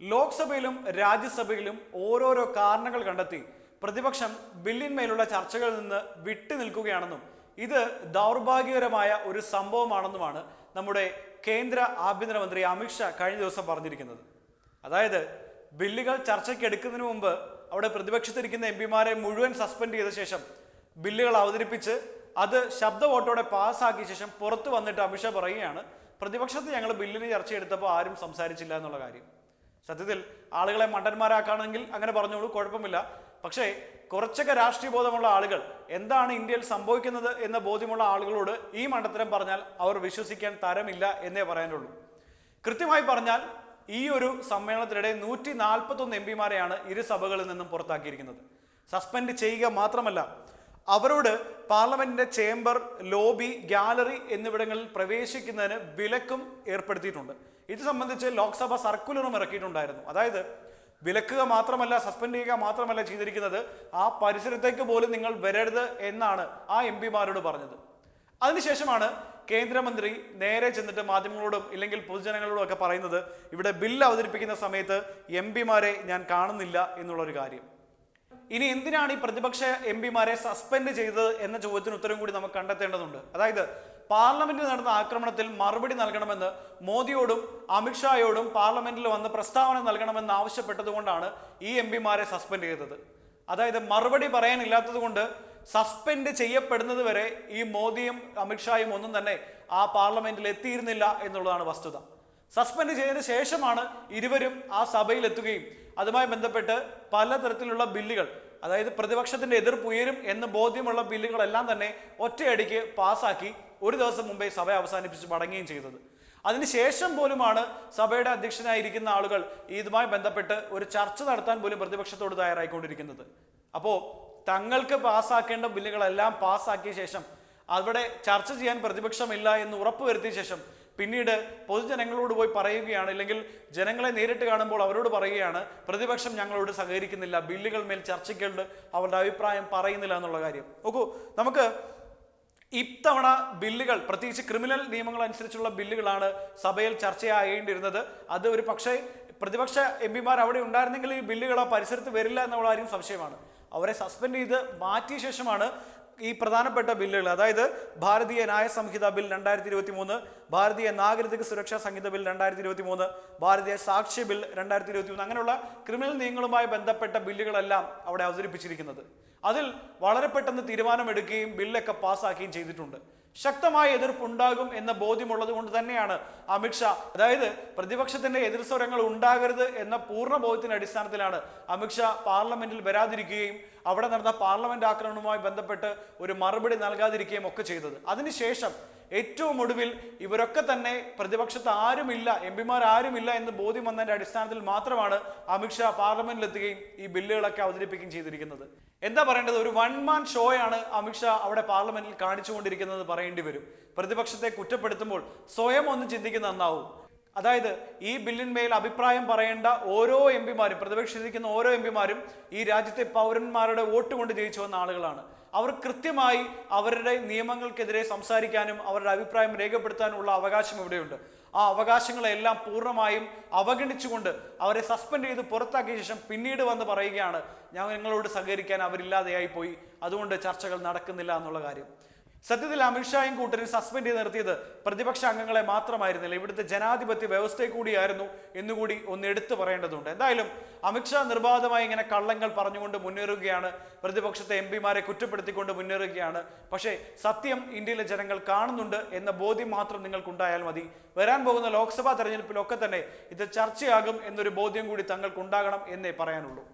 ലോക്സഭയിലും രാജ്യസഭയിലും ഓരോരോ കാരണങ്ങൾ കണ്ടെത്തി പ്രതിപക്ഷം ബില്ലിന്മേലുള്ള ചർച്ചകളിൽ നിന്ന് വിട്ടു നിൽക്കുകയാണെന്നും ഇത് ദൗർഭാഗ്യകരമായ ഒരു സംഭവമാണെന്നുമാണ് നമ്മുടെ കേന്ദ്ര ആഭ്യന്തരമന്ത്രി അമിത്ഷാ കഴിഞ്ഞ ദിവസം പറഞ്ഞിരിക്കുന്നത്. അതായത് ബില്ലുകൾ ചർച്ചയ്ക്ക് എടുക്കുന്നതിന് മുമ്പ് അവിടെ പ്രതിപക്ഷത്തിരിക്കുന്ന എം പിമാരെ മുഴുവൻ സസ്പെൻഡ് ചെയ്ത ശേഷം ബില്ലുകൾ അവതരിപ്പിച്ച് അത് ശബ്ദ വോട്ടോടെ പാസ്സാക്കിയ ശേഷം പുറത്തു വന്നിട്ട് അമിത്ഷാ പറയുകയാണ് പ്രതിപക്ഷത്ത് ഞങ്ങൾ ബില്ലിന് ചർച്ചയെടുത്തപ്പോൾ ആരും സംസാരിച്ചില്ല എന്നുള്ള കാര്യം. സത്യത്തിൽ ആളുകളെ മണ്ടന്മാരാക്കുകയാണെങ്കിൽ അങ്ങനെ പറഞ്ഞോളൂ കുഴപ്പമില്ല. പക്ഷേ കുറച്ചൊക്കെ രാഷ്ട്രീയ ബോധമുള്ള ആളുകൾ എന്താണ് ഇന്ത്യയിൽ സംഭവിക്കുന്നത് എന്ന ബോധ്യമുള്ള ആളുകളോട് ഈ മണ്ടത്തരം പറഞ്ഞാൽ അവർ വിശ്വസിക്കാൻ തരമില്ല എന്നേ പറയാനുള്ളൂ. കൃത്യമായി പറഞ്ഞാൽ ഈ ഒരു സമ്മേളനത്തിനിടെ നൂറ്റി നാൽപ്പത്തൊന്ന് എം പിമാരെയാണ് ഇരു സഭകളിൽ നിന്നും പുറത്താക്കിയിരിക്കുന്നത്. സസ്പെൻഡ് ചെയ്യുക മാത്രമല്ല അവരോട് പാർലമെന്റിന്റെ ചേംബർ ലോബി ഗാലറി എന്നിവിടങ്ങളിൽ പ്രവേശിക്കുന്നതിന് വിലക്കും ഏർപ്പെടുത്തിയിട്ടുണ്ട്. ഇത് സംബന്ധിച്ച് ലോക്സഭ സർക്കുലറും ഇറക്കിയിട്ടുണ്ടായിരുന്നു. അതായത് വിലക്കുക മാത്രമല്ല സസ്പെൻഡ് ചെയ്യുക മാത്രമല്ല ചെയ്തിരിക്കുന്നത് ആ പരിസരത്തേക്ക് പോലും നിങ്ങൾ വരരുത് എന്നാണ് ആ എം പിമാരോട് പറഞ്ഞത്. അതിനുശേഷമാണ് കേന്ദ്രമന്ത്രി നേരെ ചെന്നിട്ട് മാധ്യമങ്ങളോടും ഇല്ലെങ്കിൽ പൊതുജനങ്ങളോടും ഒക്കെ പറയുന്നത് ഇവിടെ ബില്ല് അവതരിപ്പിക്കുന്ന സമയത്ത് എം പിമാരെ ഞാൻ കാണുന്നില്ല എന്നുള്ളൊരു കാര്യം. ഇനി എന്തിനാണ് ഈ പ്രതിപക്ഷ എം പിമാരെ സസ്പെൻഡ് ചെയ്തത് എന്ന ചോദ്യത്തിന് ഉത്തരം കൂടി നമുക്ക് കണ്ടെത്തേണ്ടതുണ്ട്. അതായത് പാർലമെന്റിൽ നടന്ന ആക്രമണത്തിൽ മറുപടി നൽകണമെന്ന് മോദിയോടും അമിത്ഷായോടും പാർലമെന്റിൽ വന്ന് പ്രസ്താവന നൽകണമെന്ന് ആവശ്യപ്പെട്ടതുകൊണ്ടാണ് ഈ എം പിമാരെ സസ്പെൻഡ് ചെയ്തത്. അതായത് മറുപടി പറയാനില്ലാത്തതുകൊണ്ട് സസ്പെൻഡ് ചെയ്യപ്പെടുന്നത് വരെ ഈ മോദിയും അമിത്ഷായും ഒന്നും തന്നെ ആ പാർലമെന്റിൽ എത്തിയിരുന്നില്ല എന്നുള്ളതാണ് വസ്തുത. സസ്പെൻഡ് ചെയ്തതിനു ശേഷമാണ് ഇരുവരും ആ സഭയിൽ എത്തുകയും അതുമായി ബന്ധപ്പെട്ട് പലതരത്തിലുള്ള ബില്ലുകൾ അതായത് പ്രതിപക്ഷത്തിന്റെ എതിർപ്പ് ഉയരും എന്ന് ബോധ്യമുള്ള ബില്ലുകളെല്ലാം തന്നെ ഒറ്റയടിക്ക് പാസ്സാക്കി ഒരു ദിവസം മുമ്പേ സഭ അവസാനിപ്പിച്ച് മടങ്ങുകയും ചെയ്തത്. അതിനുശേഷം പോലുമാണ് സഭയുടെ അധ്യക്ഷനായിരിക്കുന്ന ആളുകൾ ഇതുമായി ബന്ധപ്പെട്ട് ഒരു ചർച്ച നടത്താൻ പോലും പ്രതിപക്ഷത്തോട് തയ്യാറായിക്കൊണ്ടിരിക്കുന്നത്. അപ്പോൾ തങ്ങൾക്ക് പാസ്സാക്കേണ്ട ബില്ലുകളെല്ലാം പാസ്സാക്കിയ ശേഷം അവിടെ ചർച്ച ചെയ്യാൻ പ്രതിപക്ഷമില്ല എന്ന് ഉറപ്പുവരുത്തിയ ശേഷം പിന്നീട് പൊതുജനങ്ങളോട് പോയി പറയുകയാണ് അല്ലെങ്കിൽ ജനങ്ങളെ നേരിട്ട് കാണുമ്പോൾ അവരോട് പറയുകയാണ് പ്രതിപക്ഷം ഞങ്ങളോട് സഹകരിക്കുന്നില്ല ബില്ലുകൾ മേൽ ചർച്ചയ്ക്കുണ്ട് അവരുടെ അഭിപ്രായം പറയുന്നില്ല എന്നുള്ള കാര്യം. നോക്കൂ നമുക്ക് ഇത്തവണ ബില്ലുകൾ പ്രത്യേകിച്ച് ക്രിമിനൽ നിയമങ്ങൾ അനുസരിച്ചുള്ള ബില്ലുകളാണ് സഭയിൽ ചർച്ചയായേണ്ടിരുന്നത് അത് ഒരു പക്ഷേ പ്രതിപക്ഷ എം പിമാർ അവിടെ ഉണ്ടായിരുന്നെങ്കിൽ ഈ ബില്ലുകൾ ആ പരിസരത്ത് വരില്ല എന്നുള്ള കാര്യം സംശയമാണ്. അവരെ സസ്പെൻഡ് ചെയ്ത് മാറ്റിയ ശേഷമാണ് ഈ പ്രധാനപ്പെട്ട ബില്ലുകൾ അതായത് ഭാരതീയ ന്യായ സംഹിത ബിൽ രണ്ടായിരത്തി ഇരുപത്തി മൂന്ന് ഭാരതീയ നാഗരിക സുരക്ഷാ സംഹിത ബിൽ രണ്ടായിരത്തി ഇരുപത്തി മൂന്ന് ഭാരതീയ സാക്ഷ്യ ബിൽ രണ്ടായിരത്തി ഇരുപത്തി മൂന്ന് അങ്ങനെയുള്ള ക്രിമിനൽ നിയമങ്ങളുമായി ബന്ധപ്പെട്ട ബില്ലുകളെല്ലാം അവിടെ അവതരിപ്പിച്ചിരിക്കുന്നത്. അതിൽ വളരെ പെട്ടെന്ന് തീരുമാനമെടുക്കുകയും ബില്ലൊക്കെ പാസ്സാക്കുകയും ചെയ്തിട്ടുണ്ട്. ശക്തമായ എതിർപ്പുണ്ടാകും എന്ന ബോധ്യമുള്ളത് കൊണ്ട് തന്നെയാണ് അമിത്ഷാ അതായത് പ്രതിപക്ഷത്തിന്റെ എതിർ സ്വരങ്ങൾ ഉണ്ടാകരുത് എന്ന പൂർണ ബോധ്യത്തിന്റെ അടിസ്ഥാനത്തിലാണ് അമിത്ഷാ പാർലമെന്റിൽ വരാതിരിക്കുകയും അവിടെ നടന്ന പാർലമെന്റ് ആക്രമണവുമായി ബന്ധപ്പെട്ട് ഒരു മറുപടി നൽകാതിരിക്കുകയും ഒക്കെ ചെയ്തത്. അതിനുശേഷം ഏറ്റവും ഒടുവിൽ ഇവരൊക്കെ തന്നെ പ്രതിപക്ഷത്ത് ആരുമില്ല എം പിമാർ ആരുമില്ല എന്ന് ബോധ്യം വന്നതിന്റെ അടിസ്ഥാനത്തിൽ മാത്രമാണ് അമിത്ഷാ പാർലമെന്റിലെത്തുകയും ഈ ബില്ലുകളൊക്കെ അവതരിപ്പിക്കുകയും ചെയ്തിരിക്കുന്നത്. എന്താ പറയേണ്ടത്? ഒരു വൺ മാൻ ഷോയാണ് അമിത്ഷാ അവിടെ പാർലമെന്റിൽ കാണിച്ചുകൊണ്ടിരിക്കുന്നത് പറയേണ്ടി വരും. പ്രതിപക്ഷത്തെ കുറ്റപ്പെടുത്തുമ്പോൾ സ്വയം ഒന്ന് ചിന്തിക്കുന്ന നന്നാവും. അതായത് ഈ ബില്ലിന്മേൽ അഭിപ്രായം പറയേണ്ട ഓരോ എം പിമാരും പ്രതിപക്ഷിക്കുന്ന ഓരോ എം പിമാരും ഈ രാജ്യത്തെ പൗരന്മാരുടെ വോട്ട് കൊണ്ട് ജയിച്ചു വന്ന ആളുകളാണ്. അവർ കൃത്യമായി അവരുടെ നിയമങ്ങൾക്കെതിരെ സംസാരിക്കാനും അവരുടെ അഭിപ്രായം രേഖപ്പെടുത്താനുമുള്ള അവകാശം ഇവിടെയുണ്ട്. ആ അവകാശങ്ങളെല്ലാം പൂർണമായും അവഗണിച്ചുകൊണ്ട് അവരെ സസ്പെൻഡ് ചെയ്ത് പുറത്താക്കിയ ശേഷം പിന്നീട് വന്ന് പറയുകയാണ് ഞാൻ നിങ്ങളോട് സഹകരിക്കാൻ അവരില്ലാതെയായി പോയി അതുകൊണ്ട് ചർച്ചകൾ നടക്കുന്നില്ല എന്നുള്ള കാര്യം. സത്യത്തിൽ അമിത്ഷായും കൂട്ടരും സസ്പെൻഡ് ചെയ്ത് നിർത്തിയത് പ്രതിപക്ഷ അംഗങ്ങളെ മാത്രമായിരുന്നില്ല. ഇവിടുത്തെ ജനാധിപത്യ വ്യവസ്ഥയെ കൂടിയായിരുന്നു എന്നുകൂടി ഒന്ന് എടുത്തു പറയേണ്ടതുണ്ട്. എന്തായാലും അമിത്ഷാ നിർബാധമായി ഇങ്ങനെ കള്ളങ്ങൾ പറഞ്ഞുകൊണ്ട് മുന്നേറുകയാണ്. പ്രതിപക്ഷത്തെ എം പിമാരെ കുറ്റപ്പെടുത്തിക്കൊണ്ട് മുന്നേറുകയാണ്. പക്ഷേ സത്യം ഇന്ത്യയിലെ ജനങ്ങൾ കാണുന്നുണ്ട് എന്ന ബോധ്യം മാത്രം നിങ്ങൾക്കുണ്ടായാൽ മതി. വരാൻ പോകുന്ന ലോക്സഭാ തെരഞ്ഞെടുപ്പിലൊക്കെ തന്നെ ഇത് ചർച്ചയാകും എന്നൊരു ബോധ്യം കൂടി തങ്ങൾക്കുണ്ടാകണം എന്നേ പറയാനുള്ളൂ.